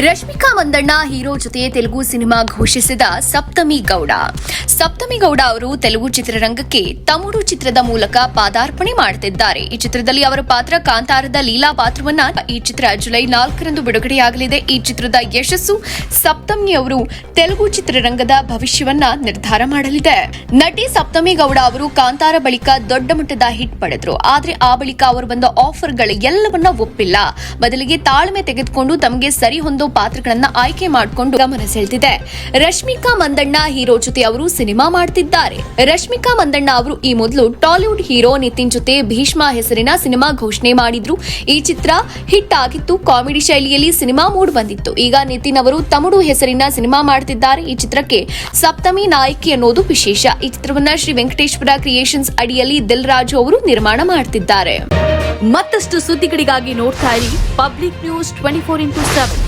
Rashmika Mandanna hero ಜೊತೆ Telugu cinema ಘೋಷಿಸಿದ ಸಪ್ತಮಿ ಗೌಡ. ಸಪ್ತಮಿ ಗೌಡ ಅವರು ತೆಲುಗು ಚಿತ್ರರಂಗಕ್ಕೆ ತಮಿಳು ಚಿತ್ರದ ಮೂಲಕ ಪಾದಾರ್ಪಣೆ ಮಾಡುತ್ತಿದ್ದಾರೆ. ಈ ಚಿತ್ರದಲ್ಲಿ ಅವರ ಪಾತ್ರ ಕಾಂತಾರದ ಲೀಲಾ ಪಾತ್ರವನ್ನ ಈ ಚಿತ್ರ ಜುಲೈ ನಾಲ್ಕರಂದು ಬಿಡುಗಡೆಯಾಗಲಿದೆ. ಈ ಚಿತ್ರದ ಯಶಸ್ಸು ಸಪ್ತಮಿ ಅವರು ತೆಲುಗು ಚಿತ್ರರಂಗದ ಭವಿಷ್ಯವನ್ನ ನಿರ್ಧಾರ ಮಾಡಲಿದೆ. ನಟಿ ಸಪ್ತಮಿ ಗೌಡ ಅವರು ಕಾಂತಾರ ಬಳಿಕ ದೊಡ್ಡ ಮಟ್ಟದ ಹಿಟ್ ಪಡೆದ್ರು. ಆದ್ರೆ ಆ ಬಳಿಕ ಅವರು ಬಂದ ಆಫರ್ಗಳು ಎಲ್ಲವನ್ನ ಒಪ್ಪಿಲ್ಲ. ಬದಲಿಗೆ ತಾಳ್ಮೆ ತೆಗೆದುಕೊಂಡು ತಮಗೆ ಸರಿ ಪಾತ್ರಗಳನ್ನ ಆಯ್ಕೆ ಮಾಡಿಕೊಂಡು ಗಮನ ಸೆಳೆದಿದೆ. ರಶ್ಮಿಕಾ ಮಂದಣ್ಣ ಹೀರೋ ಜೊತೆ ಅವರು ಸಿನಿಮಾ ಮಾಡ್ತಿದ್ದಾರೆ. ರಶ್ಮಿಕಾ ಮಂದಣ್ಣ ಅವರು ಈ ಮೊದಲು ಟಾಲಿವುಡ್ ಹೀರೋ ನಿತಿನ್ ಜೊತೆ ಭೀಷ್ಮ ಹೆಸರಿನ ಸಿನಿಮಾ ಘೋಷಣೆ ಮಾಡಿದ್ರು. ಈ ಚಿತ್ರ ಹಿಟ್ ಆಗಿತ್ತು. ಕಾಮಿಡಿ ಶೈಲಿಯಲ್ಲಿ ಸಿನಿಮಾ ಮೂಡ್ ಬಂದಿತ್ತು. ಈಗ ನಿತಿನ್ ಅವರು ತಮಿಳು ಹೆಸರಿನ ಸಿನಿಮಾ ಮಾಡ್ತಿದ್ದಾರೆ. ಈ ಚಿತ್ರಕ್ಕೆ ಸಪ್ತಮಿ ನಾಯಕಿ ಅನ್ನೋದು ವಿಶೇಷ. ಈ ಚಿತ್ರವನ್ನ ಶ್ರೀ ವೆಂಕಟೇಶ್ವರ ಕ್ರಿಯೇಷನ್ಸ್ ಅಡಿಯಲ್ಲಿ ದಿಲ್ ರಾಜು ಅವರು ನಿರ್ಮಾಣ ಮಾಡ್ತಿದ್ದಾರೆ. ಮತ್ತಷ್ಟು ಸುದ್ದಿಗಳಿಗಾಗಿ ನೋಡ್ತಾ ಇರಿ. Public news twenty four into seven.